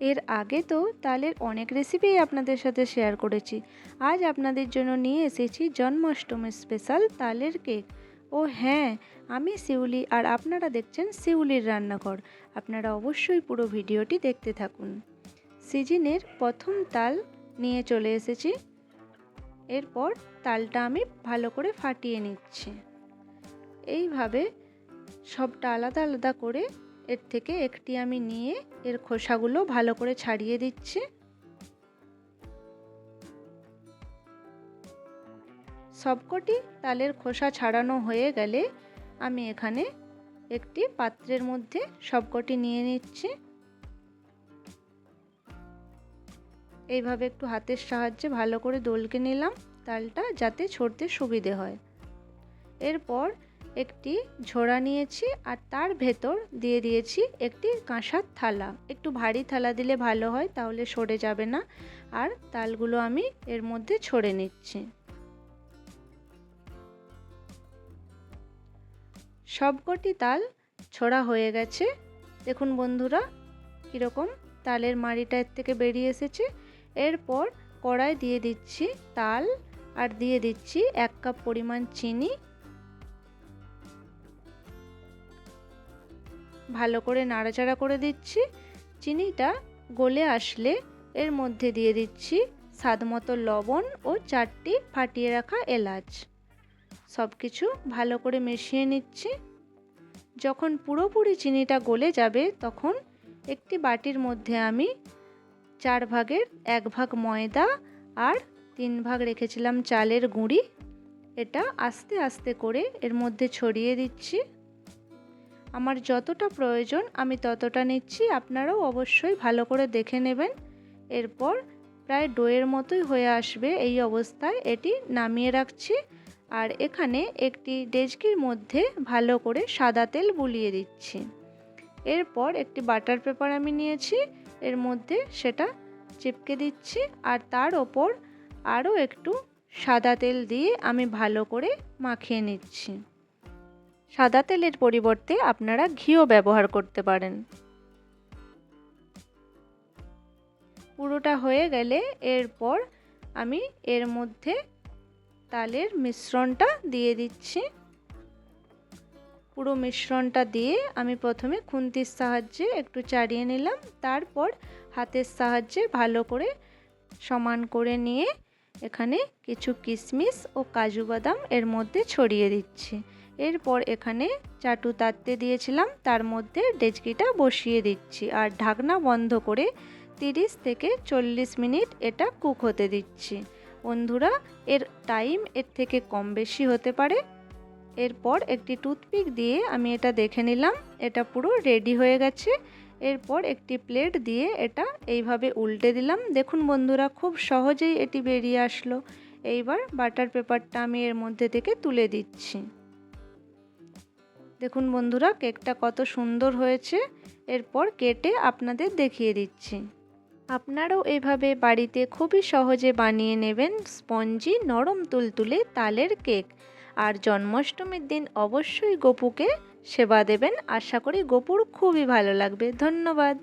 এর আগে তো তালের অনেক রেসিপিই আপনাদের সাথে শেয়ার করেছি। আজ আপনাদের জন্য নিয়ে এসেছি জন্মাষ্টমীর স্পেশাল তালের কেক ও হ্যাঁ আমি শিউলি আর আপনারা দেখছেন শিউলির রান্নাঘর। আপনারা অবশ্যই পুরো ভিডিওটি দেখতে থাকুন। সিজনের প্রথম তাল নিয়ে চলে এসেছি। এরপর তালটা আমি ভালো করে ফাটিয়ে নিচ্ছি। এইভাবে সবটা আলাদা আলাদা করে এর থেকে একটি আমি নিয়ে এর খোসাগুলো ভালো করে ছাড়িয়ে দিচ্ছি। সবকটি তালের খোসা ছাড়ানো হয়ে গেলে আমি এখানে একটি পাত্রের মধ্যে সবকটি নিয়ে নিচ্ছি। এইভাবে একটু হাতের সাহায্যে ভালো করে দোলকে নিলাম, তালটা যাতে ছড়তে সুবিধে হয়। এরপর একটি ঝোড়া নিয়েছি আর তার ভেতর দিয়ে দিয়েছি একটি কাঁসার থালা। একটু ভারী থালা দিলে ভালো হয়, তাহলে সরে যাবে না। আর তালগুলো আমি এর মধ্যে ছড়ে নিচ্ছি। সবকটি তাল ছড়া হয়ে গেছে। দেখুন বন্ধুরা, কীরকম তালের মাড়িটা এর থেকে বেরিয়ে এসেছে। এরপর কড়াই দিয়ে দিচ্ছি তাল আর দিয়ে দিচ্ছি এক কাপ পরিমাণ চিনি। ভালো করে নাড়াচাড়া করে দিচ্ছি। চিনিটা গলে আসলে এর মধ্যে দিয়ে দিচ্ছি স্বাদ মতো লবণ ও চারটি ফাটিয়ে রাখা এলাচ। সব কিছু ভালো করে মিশিয়ে নিচ্ছি। যখন পুরোপুরি চিনিটা গলে যাবে তখন একটি বাটির মধ্যে আমি চার ভাগের এক ভাগ ময়দা আর তিন ভাগ রেখেছিলাম চালের গুঁড়ি। এটা আস্তে আস্তে করে এর মধ্যে ছড়িয়ে দিচ্ছি। আমার যতটা প্রয়োজন, আমি ততটা নিচ্ছি। আপনারাও অবশ্যই ভালো করে দেখে নেবেন। এরপর প্রায় ডোয়ের মতোই হয়ে আসবে এই অবস্থায়। এটি নামিয়ে রাখছি। আর এখানে একটি ডেজকির মধ্যে ভালো করে সাদা তেল বুলিয়ে দিচ্ছি। এরপর একটি বাটার পেপার আমি নিয়েছি। এর মধ্যে সেটা চিপকে দিচ্ছি। আর তার ওপর আরও একটু সাদা তেল দিয়ে আমি ভালো করে মাখিয়ে নিচ্ছি। সাদা তেলের পরিবর্তে আপনারা ঘিও ব্যবহার করতে পারেন। পুরোটা হয়ে গেলে এরপর আমি এর মধ্যে তালের মিশ্রণটা দিয়ে দিচ্ছি। পুরো মিশ্রণটা দিয়ে আমি প্রথমে খুন্তির সাহায্যে একটু চাড়িয়ে নিলাম। তারপর হাতের সাহায্যে ভালো করে সমান করে নিয়ে এখানে কিছু কিশমিশ ও কাজু বাদাম এর মধ্যে ছড়িয়ে দিচ্ছি। এরপর এখানে চাটু তাততে দিয়েছিলাম। তার মধ্যে ডেচকিটা বসিয়ে দিচ্ছি আর ঢাকনা বন্ধ করে তিরিশ থেকে চল্লিশ মিনিট এটা কুক হতে দিচ্ছি। বন্ধুরা, এর টাইম এর থেকে কম বেশি হতে পারে। এরপর একটি টুথপিক দিয়ে আমি এটা দেখে নিলাম। এটা পুরো রেডি হয়ে গেছে। এরপর একটি প্লেট দিয়ে এটা এইভাবে উল্টে দিলাম। দেখুন বন্ধুরা, খুব সহজেই এটি বেরিয়ে আসলো। এইবার বাটার পেপারটা আমি এর মধ্যে থেকে তুলে দিচ্ছি। দেখুন বন্ধুরা, কেকটা কত সুন্দর হয়েছে। এরপর কেটে আপনাদের দেখিয়ে দিচ্ছি। আপনারাও এভাবে বাড়িতে খুবই সহজে বানিয়ে নেবেন স্পঞ্জি নরম তুলতুলে তালের কেক। আর জন্মাষ্টমীর দিন অবশ্যই গপুকে সেবা দেবেন। আশা করি গপুর খুবই ভালো লাগবে। ধন্যবাদ।